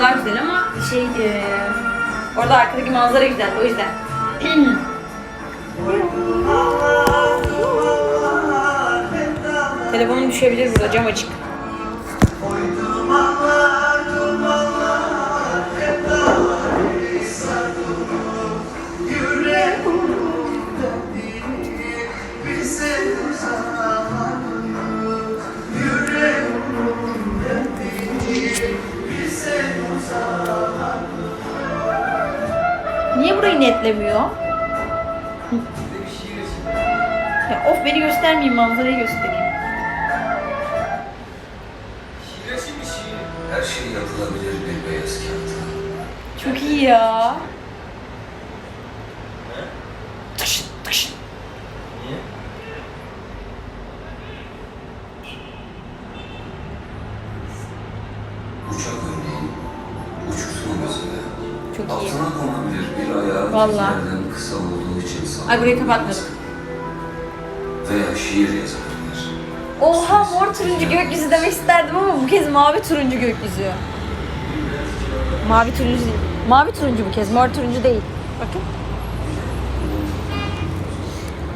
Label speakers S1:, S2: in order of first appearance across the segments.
S1: daha güzel ama şey e, orada arkadaki manzara güzel o yüzden. Telefonum düşebilir burada cam açık. Hı. ya of beni göstermeyeyim manzarayı göstereyim.
S2: Her şey yapılabilir bir beyaz kağıtta.
S1: Çok iyi ya. Tıkş, tıkş. Vallahi.
S2: kısa olduğu için sağ.
S1: Ay burayı kapatmadık.
S2: Veya şiir yazabilir.
S1: Oha mor turuncu gökyüzü demek isterdim ama bu kez mavi turuncu gökyüzü. Mavi turuncu değil. Mavi turuncu bu kez, mor turuncu değil. Bakın.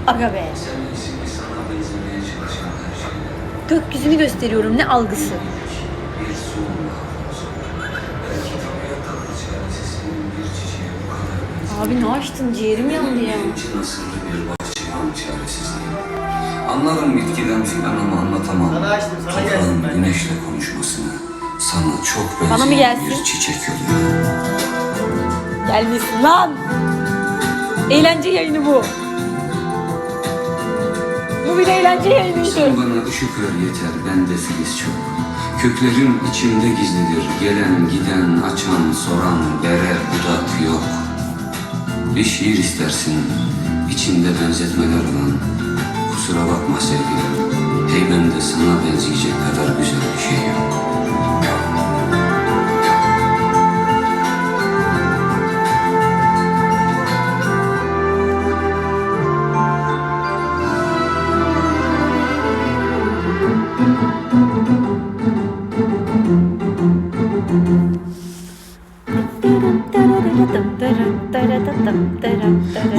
S1: Aga be.
S2: Sen iyisin ki sana benzemeye çalışan her şeyler.
S1: Gökyüzünü gösteriyorum. Ne algısı?
S2: Bir soğuk mahvolsun. Belki tabiat tatlı çaresinin bir çiçeğe bu kadar benziyor.
S1: Abi ne açtın? Ciğerim yandı ya.
S2: Benim için asırlı bir bahçıvan çaresizliği. Anlarım bitkiden filan ama anlatamam.
S3: Sana açtım, sana
S2: Toprağın
S3: gelsin ben.
S2: güneşle konuşmasını. Sana çok benzeyen
S1: Bana mı gelsin?
S2: bir çiçek yolu.
S1: Gelmesin lan. Eğlence yayını bu. Bu bir eğlence yayınıydı.
S2: Sen bana ışık ver yeter, bende filiz çok. Köklerim içimde gizlidir, gelen giden, açan, soran, bere, budak yok. Bir şiir istersin, içinde benzetmeler olan. Kusura bakma sevgilim, heybemde sana benzeyecek kadar güzel bir şey yok.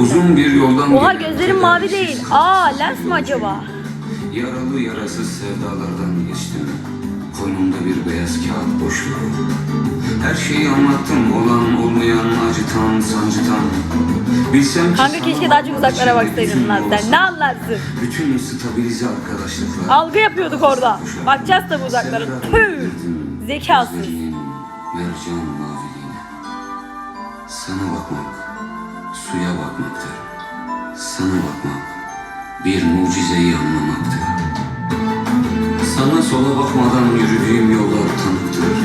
S2: Uzun bir yoldan
S1: Oha gözlerim mavi değil. Aa lens mi acaba?
S2: Yaralı yarasız sevdalardan geçtim. Koynumda bir beyaz kağıt boşluğu. Her şeyi anlattım. Olan olmayan acıtan sancıtan. Bilsem ki
S1: Kanka keşke daha çok uzaklara baksaydın lan sen. Ne anlarsın?
S2: Bütün stabilize arkadaşlıklar.
S1: Algı yapıyorduk orada. Bakacağız tabi uzaklara. Tüh. Zekasız.
S2: Mercan maviliğine. Sana bakmak, suya bakmaktır. Sana bakmak, bir mucizeyi anlamaktır. Sana sola bakmadan yürüdüğüm yollar tanıktır.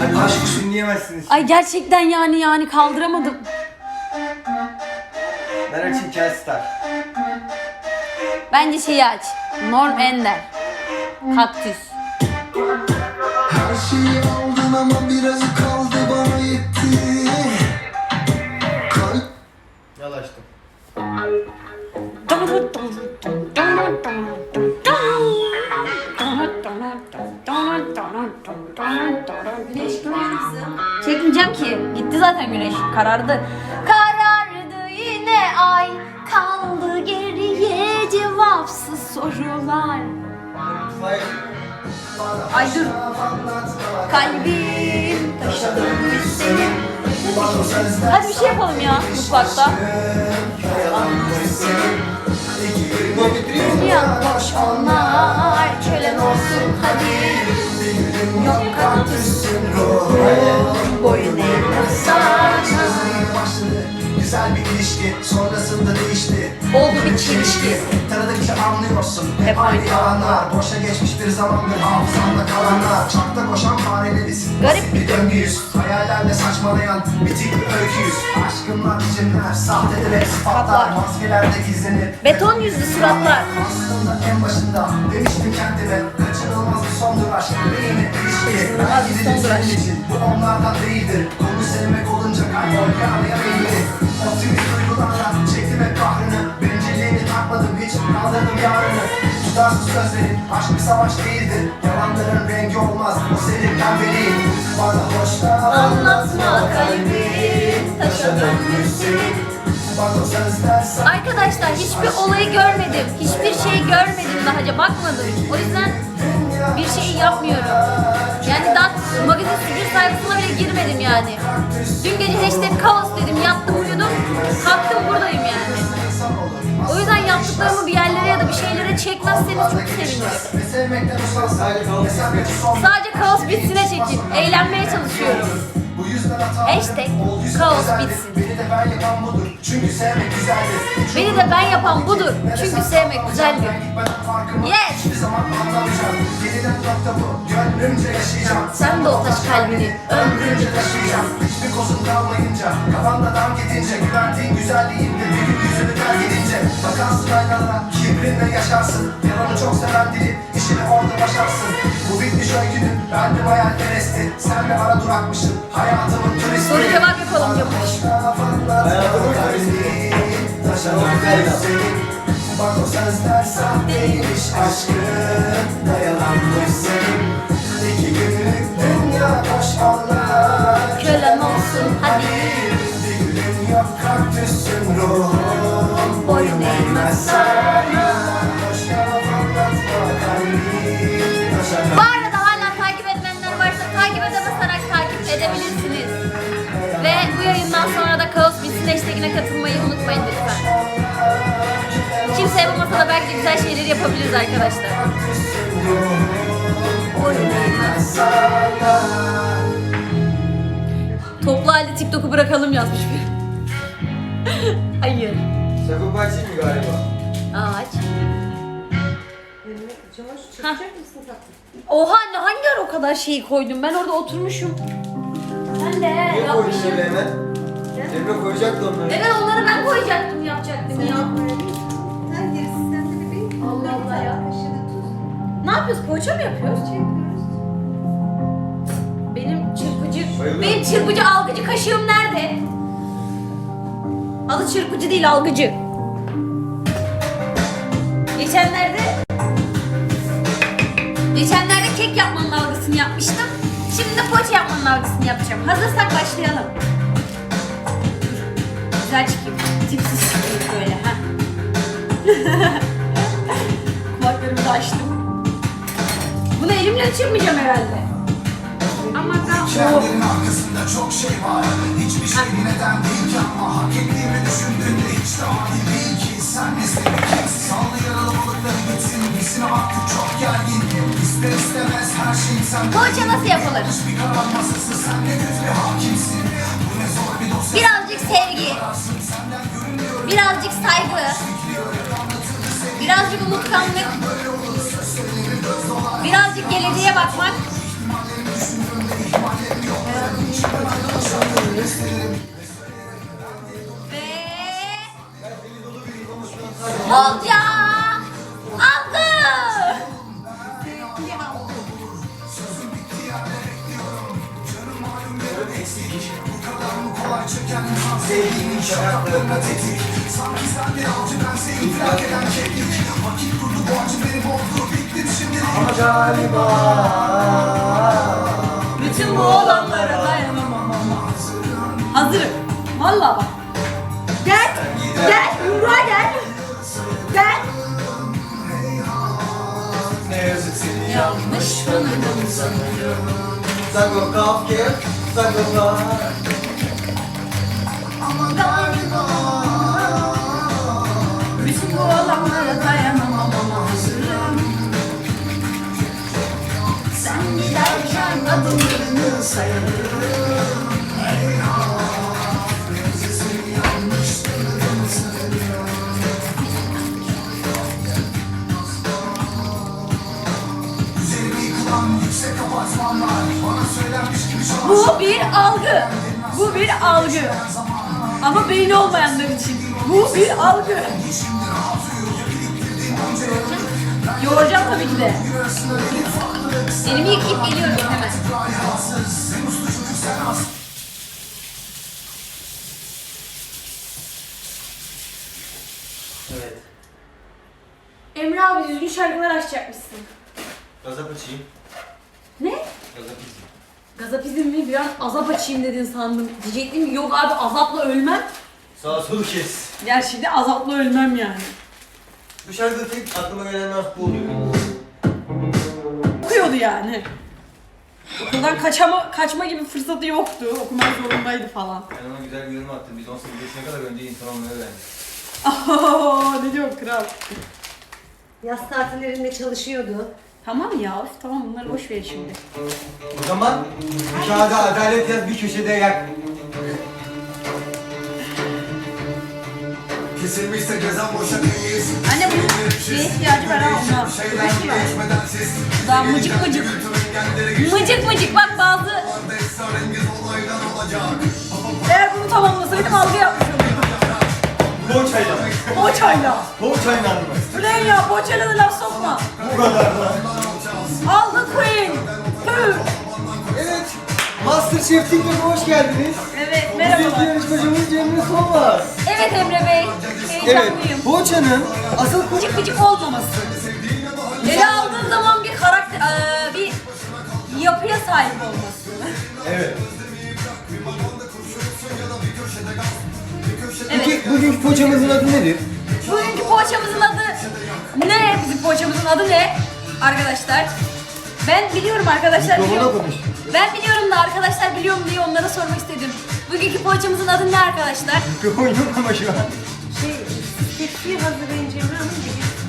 S3: Hadi aşk dinleyemezsiniz.
S1: Ay gerçekten yani yani kaldıramadım.
S3: Ben açayım Kelstar.
S1: Bence şeyi aç. Norm Ender. Kaktüs.
S4: Her şeyi
S1: Çekmeyeceğim ki. Gitti zaten güneş. Karardı. Karardı yine ay. Kaldı geriye cevapsız sorular. Ay dur. Kalbim taşıdı seni. Hadi bir şey yapalım ya mutfakta.
S3: Bu bitireyim mi?
S1: Ya boş onlar kölen olsun hadi. Yok kaktüsün boyun eğmezsen.
S4: başladı Güzel bir ilişki sonrasında değişti.
S1: Oldu bir çelişki.
S4: Tanıdıkça anlıyorsun.
S1: Hep
S4: aynı yalanlar. Boşa geçmiş bir zamandır hafızanda kalanlar. Çarkta koşan fareleriz.
S1: Garip.
S4: Bir döngüyüz Hayallerle saçmalayan bitik bir öyküyüz Aşkınlar biçimler Sahtedir hep sıfatlar Maskelerde gizlenir.
S1: Beton yüzlü suratlar.
S4: Aslında en başında demiştim kendime. Kaçınılmaz bir sondur aşk. Neyine ilişki. Belki
S1: aşk.
S4: senin için Bu onlardan değildir. Konu sevmek olunca kaybol yanıya belli Optimist duygularla çektim hep kahrını. Bencilliğini takmadım hiç kaldırdım yarını. Tutarsız sözlerin aşk bir savaş değildir. Yalanların rengi olmaz o senin pembeliğin. Bana hoşta
S1: Anlatma kalbim taşa dönmüş
S4: senin Bak o sözler
S1: Arkadaşlar hiçbir olayı görmedim. Hiçbir şey görmedim daha önce. Bakmadım. O yüzden bir şey yapmıyorum. Yani daha magazin sucuk sayfasına bile girmedim yani. Dün gece hashtag kaos dedim yattım uyudum. Kalktım buradayım yani. O yüzden yaptıklarımı bir yerlere ya da bir şeylere çekmezseniz çok sevinirim.
S3: Sadece
S1: kaos bitsine çekin. Eğlenmeye çalışıyorum.
S4: Bu yüzden hata
S1: Hashtag kaos bitsin.
S4: Beni de ben yapan budur Çünkü sevmek güzeldir.
S1: Beni de ben yapan budur. Çünkü sevmek güzeldir. Yes.
S4: Hiçbir zaman anlamayacağım. Yeniden nokta bu Gönlümce yaşayacağım.
S1: Sen de o taş kalbini
S4: Ömrümce taşıyacağım Hiçbir kozun kalmayınca Kafanda dam gidince Güvendiğin güzelliğinde Bir gün yüzünü terk edince. Bakarsın aynalara Kibrinle yaşarsın. Yalanı çok seven dili işini orada başarsın. Bu bitmiş öykünün Ben de hayalperestti Sen de ara durakmışsın Hayatımın turisti
S1: Soru cevap yapalım yapış.
S3: Hayatımın. Çok güzel laf.
S4: Bak o sözler sahteymiş aşkın Dayananmış senin İki günlük dünya boş anlar
S1: Kölen olsun hadi.
S4: Bir gülün yok kaktüsün ruhum
S1: Boyun eğmez sana.
S4: Boş yalan anlatma kalbim
S1: Bu arada hala takip etmeyenler varsa takip ede basarak takip edebilirsiniz. Hashtagine katılmayı unutmayın lütfen. Kimse yapamasa da belki güzel şeyleri yapabiliriz arkadaşlar. Toplu halde TikTok'u bırakalım yazmış bir. Hayır.
S3: Şaka başlayayım mı galiba?
S1: Ağaç. Hah. Oha anne hangi ara o kadar şeyi koydum? Ben orada oturmuşum. Ben de
S3: Niye koydun
S1: yapmışım.
S3: öyle hemen? Emre koyacaktı onları.
S1: Evet onları ben koyacaktım yapacaktım ya. Allah Allah ya. Ne yapıyoruz? Poğaça mı yapıyoruz? Benim çırpıcı,
S3: Bayılıyorum.
S1: benim çırpıcı algıcı kaşığım nerede? Adı çırpıcı değil algıcı. Geçenlerde Geçenlerde kek yapmanın algısını yapmıştım. Şimdi de poğaça yapmanın algısını yapacağım. Hazırsak başlayalım. Güzel çıkayım. Tipsiz çıkayım böyle. ha. Kulaklarımı da açtım. Bunu elimle çırpmayacağım herhalde. Ama ben...
S4: Kendinin arkasında çok şey var Hiçbir şey neden değil ki ama Hak ettiğimi düşündüğünde hiç de adil değil ki Sen nesli kimsin Sallı yaralı balıkları gitsin Bizine baktık çok gergin İster istemez her şey sen
S1: Poğaça nasıl yapılır?
S4: Bir karar masası sen ne kötü bir hakimsin Bu ne zor bir dosya
S1: Birazcık sevgi, birazcık saygı, birazcık unutkanlık, birazcık geleceğe bakmak. Ve bolca
S3: Sevdiğimin şarkılarına tetik
S4: Sanki sen bir avcı bense infilak eden keklik Vakit durdu bu acı beni bozdu Bittim şimdi
S3: Ama galiba
S1: Bütün bu olanlara dayanamam ama. Hazırım. Valla bak. Gel. Gel. Yumruğa gel. Gel.
S3: Ne yazık seni
S1: Yanlış tanıdım sanırım.
S3: Sago kafke Sago
S1: Ama adımlarını sayarım
S4: Üzerimi yıkılan yüksek apartmanlar Bana söylenmiş gibi şu an
S1: Bu bir algı. Bu bir algı. Ama beyni olmayanlar için. Bu bir algı. Yoğuracağım tabii ki de. Elimi yıkayıp geliyorum hemen.
S3: Evet.
S1: Emre abi düzgün şarkılar açacakmışsın.
S3: Gazap açayım.
S1: Ne?
S3: Gazap izleyeyim.
S1: Gazapizm mi? Biraz azap açayım dedin sandım. Diyecektim ki, yok abi azapla ölmem.
S3: Sağa solu kes.
S1: Gerçi de azapla ölmem yani.
S3: Bu şarkıda tek aklıma gelen laf bu oluyor.
S5: okuyordu yani. Okuldan kaçama, kaçma gibi fırsatı yoktu. Okumak zorundaydı falan.
S3: Ben ona güzel bir yorum attım. Biz 18 yaşına kadar önce insan olmayı öğrendik.
S5: Aa, ne diyor kral?
S6: Yaz tatillerinde çalışıyordu.
S5: Tamam ya, tamam bunları boş ver şimdi.
S3: O zaman kağıda adalet yaz bir köşede yak.
S4: Kesilmişse cezam boşa temiz
S5: Anne bunun şeye ihtiyacı var ha ona. Belki var. Daha mıcık mıcık.
S1: Mıcık mıcık bak bazı
S5: Eğer bunu tamamlasaydım algı yapmış olurdum.
S3: Poğaçayla.
S5: Poğaçayla.
S3: Poğaçayla mı?
S5: Ulan ya poğaçayla da laf sokma.
S3: Bu kadar lan.
S5: Aldı Queen. Püh.
S3: Evet. Masterchef Team'e hoş geldiniz.
S5: Evet
S3: Bugünkü
S5: merhabalar.
S3: yarışmacımız Cemre Solmaz.
S1: Evet Emre Bey.
S3: Evet.
S1: Heyecanlıyım.
S3: Poğaçanın asıl
S5: Gıcık gıcık olmaması.
S1: Ele aldığın zaman bir karakter, eee, bir yapıya sahip olması.
S3: Evet.
S1: Evet.
S3: Peki bugünkü poğaçamızın adı nedir?
S1: Bugünkü poğaçamızın adı ne? Bizim poğaçamızın adı ne? Arkadaşlar. Ben biliyorum arkadaşlar
S3: Mikrofona
S1: biliyorum.
S3: konuş.
S1: Ben biliyorum da arkadaşlar biliyor mu diye onlara sormak istedim. Bugünkü poğaçamızın adı ne arkadaşlar?
S3: Mikrofon yok ama şu an.
S6: Şey, tepsiyi hazırlayın Cemre Hanım.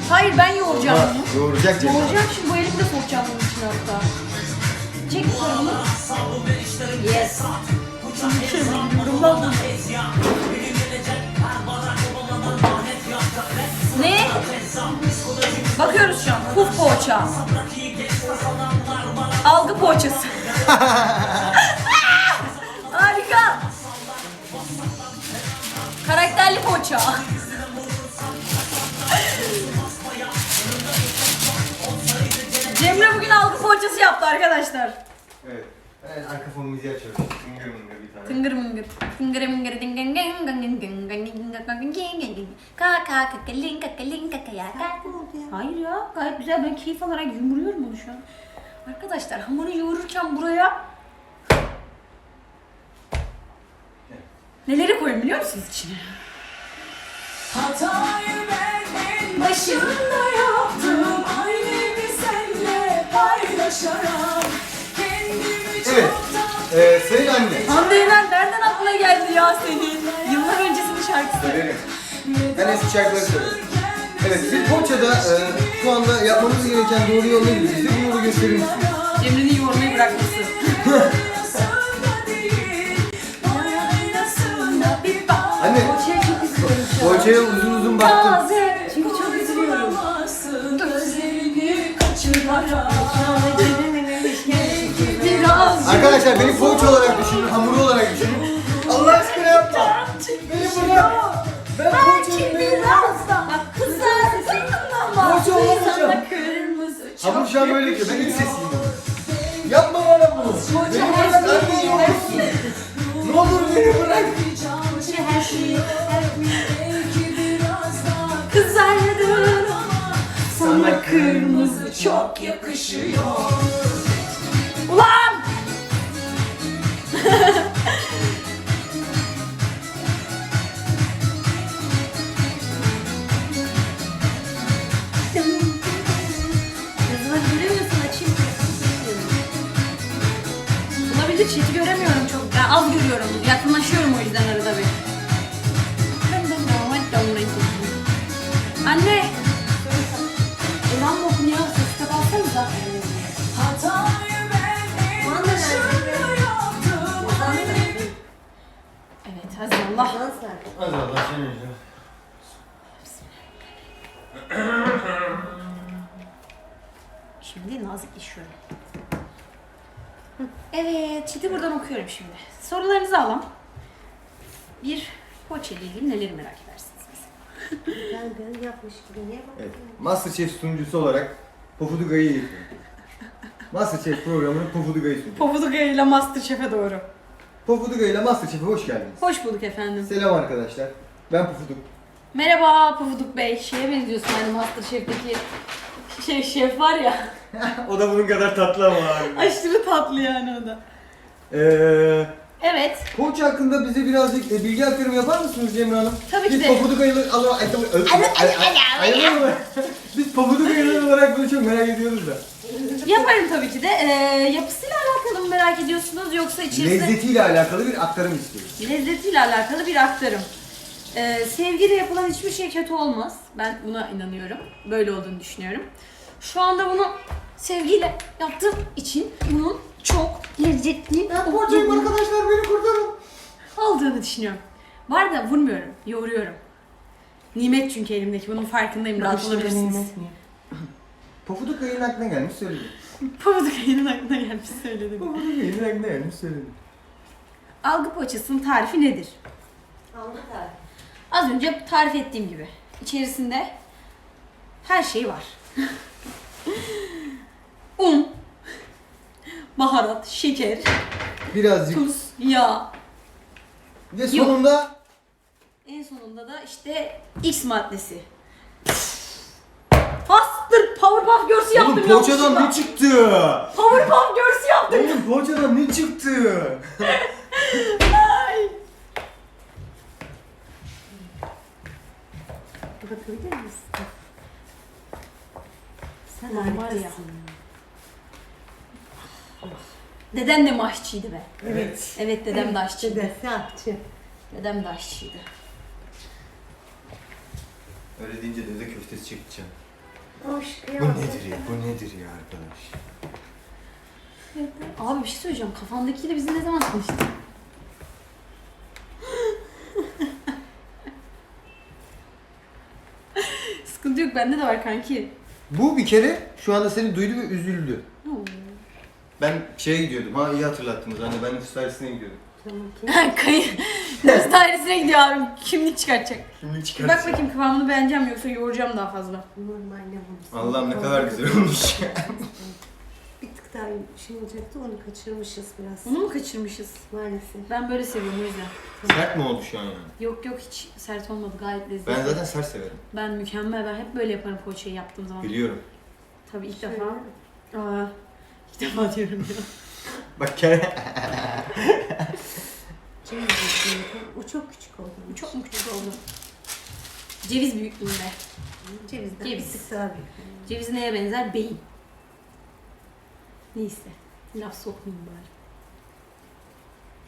S1: Hayır ben yoğuracağım bunu.
S3: Yoğuracak Cemre.
S1: Yoğuracağım şimdi bu elimi de sokacağım bunun içine hatta. Çek bunu. Yes. Ne? Bakıyoruz şu an. Puf poğaça. Algı poğaçası. Karakterli poğaça. Cemre bugün algı poğaçası yaptı arkadaşlar.
S3: Evet. Ben arka fon müziği açıyorum. Tıngır mıngır bir tane.
S1: Tıngır mıngır. Tıngır mıngır ding ding ding ding ding ding ding ding ding ding ding. Ka ka kakalin kakalin kakaya ka. Hayır ya gayet güzel ben keyif alarak yumuruyorum onu şu an. Arkadaşlar hamuru yoğururken buraya neleri koyun biliyor musunuz içine?
S7: Hatayı ben en başında yaptım Ailemi senle paylaşarak Kendimi
S3: Evet.
S7: çoktan
S3: Ee, Sayın anne.
S1: Hande Yener nereden aklına geldi ya senin? Yıllar öncesinin şarkısı.
S3: Söylerim. Ben eski şarkıları söylerim. Evet, bir poğaçada e, şu anda yapmamız gereken doğru yol nedir? Bize bunu da gösterir misiniz?
S5: Cemre'nin yoğurmayı bırakması.
S6: poğaçaya
S3: uzun uzun baktım.
S1: Taze.
S6: Çünkü çok üzülüyorum.
S7: Gözlerini kaçırarak.
S3: Arkadaşlar beni poğaça olarak düşünün, hamuru olarak düşünün. Allah aşkına yapma. Beni bırak. Ben poğaçayım beni bırak.
S1: Biraz da kızarsın ama.
S3: Poğaça olamayacağım.
S1: Kırmızı
S3: Hamur şu an böyle ki ben iç sesiyim. Yapma bana bunu. Beni bırak ne olursun. Ne olur beni bırak.
S1: Kızardım
S7: Sana kırmızı çok yakışıyor
S1: Ulan! Çiğit göremiyorum çok. Ben az görüyorum. Yakınlaşıyorum o yüzden arada bir. Anne! Ezan mı okunuyor? Sesi kapatsanıza. Evet, Hazrallah.
S6: Dans ver.
S3: Hadi Allah seni yüzüne.
S1: Şimdi nazik işiyorum. Evet, chat'i buradan okuyorum şimdi. Sorularınızı alalım. Bir, poğaça ile ilgili neleri merak edersiniz?
S6: Ben ben yapmış gibi niye
S3: Evet? Masterchef sunucusu olarak Pofudugay'ı yapıyorum. Masterchef programının Pofudugay'ı sunuyor.
S5: Pofuduga ile Masterchef'e doğru.
S3: Pofudugay ile Masterchef'e hoş geldiniz.
S5: Hoş bulduk efendim.
S3: Selam arkadaşlar. Ben Pofuduk.
S1: Merhaba Pufuduk Bey. Şeye benziyorsun hani Masterchef'teki şey şef var ya.
S3: o da bunun kadar tatlı ama abi.
S1: Aşırı tatlı yani o da.
S3: Eee...
S1: Evet.
S3: Koç hakkında bize birazcık e, bilgi aktarımı yapar mısınız Cemre Hanım?
S1: Tabii ki
S3: Biz
S1: de.
S3: pofuduk ayıları alarak... Ay, tabii, ö- ay- ay- ayılar olarak- Biz pofuduk ayıları olarak bunu çok merak ediyoruz da.
S1: Yaparım tabii ki de. Ee, yapısıyla alakalı mı merak ediyorsunuz yoksa içerisinde...
S3: Lezzetiyle alakalı bir aktarım istiyoruz.
S1: Lezzetiyle alakalı bir aktarım. Ee, sevgiyle yapılan hiçbir şey kötü olmaz. Ben buna inanıyorum. Böyle olduğunu düşünüyorum. Şu anda bunu sevgiyle yaptığım için bunun çok lezzetli
S3: Poğaçayım arkadaşlar beni kurtarın.
S1: aldığını düşünüyorum. Var da vurmuyorum, yoğuruyorum. Nimet çünkü elimdeki. Bunun farkındayım. Rahat olabilirsiniz.
S3: Pofuduk ayının aklına gelmiş söyledi.
S1: Pamuk ayının aklına gelmiş söyledim.
S3: Pofuduk ayının aklına gelmiş söyledi.
S1: Algı poğaçasının tarifi nedir?
S6: Abi.
S1: Az önce tarif ettiğim gibi. İçerisinde her şey var. Un, baharat, şeker,
S3: Birazcık.
S1: tuz, yağ.
S3: Ve sonunda
S1: En sonunda da işte X maddesi. Bastır Powerpuff Girls yaptım
S3: Oğlum poğaçadan
S1: yanlışlıkla.
S3: ne çıktı?
S1: Powerpuff Girls yaptım.
S3: Oğlum poğaçadan ne çıktı?
S1: Ay.
S6: Bakabilir misin? Sen
S1: var ya. Dedem de maşçıydı be.
S6: Evet.
S1: Evet dedem de aşçıydı.
S6: Dedesi akçı.
S1: Dedem de aşçıydı.
S3: Öyle deyince dede köftesi çekeceğim.
S6: Hoş
S3: Bu nedir ya? Bu nedir ya arkadaş?
S1: Abi bir şey söyleyeceğim. Kafandakiyle bizi ne zaman tanıştın? Sıkıntı yok bende de var kanki.
S3: Bu bir kere şu anda seni duydu ve üzüldü. Ben şeye gidiyordum. Ha iyi hatırlattınız. Hani ben nüfus dairesine gidiyordum.
S6: Tamam ki.
S1: Kayı. Nüfus dairesine gidiyor abi. Kimlik çıkartacak.
S3: Şimdi
S1: Bir
S3: çıkart.
S1: bak bakayım kıvamını beğeneceğim yoksa yoğuracağım daha fazla.
S6: Normalde bunu.
S3: Allah'ım ne kadar güzel olmuş.
S6: Bir tık daha şey olacaktı onu kaçırmışız biraz.
S1: Onu mu kaçırmışız?
S6: Maalesef.
S1: Ben böyle seviyorum o yüzden.
S3: Sert mi oldu şu an yani?
S1: Yok yok hiç sert olmadı gayet lezzetli.
S3: Ben zaten sert severim.
S1: Ben mükemmel. Ben hep böyle yaparım poğaçayı yaptığım zaman.
S3: Biliyorum.
S1: Tabii ilk
S6: Şöyle.
S1: defa. Aa, ilk defa diyorum ya.
S3: Bak kere.
S6: Ceviz büyüklüğünde. O çok küçük oldu.
S1: Bu çok mu küçük oldu? Ceviz büyüklüğünde.
S6: Cevizden
S1: Ceviz.
S6: bir tık daha büyük.
S1: Ceviz neye benzer? Beyin. Neyse. Laf sokmayayım bari.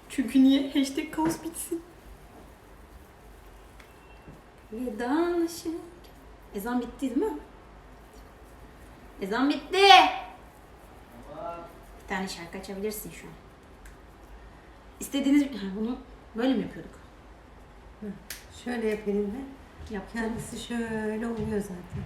S1: Çünkü niye? Hashtag kaos bitsin. Vedalaşık. Ezan bitti değil mi? Ezan bitti. Bir tane şarkı açabilirsin şu an. İstediğiniz... Ha, bunu böyle mi yapıyorduk?
S6: Şöyle yapayım ben.
S1: Yaptım.
S6: Kendisi şöyle oluyor zaten.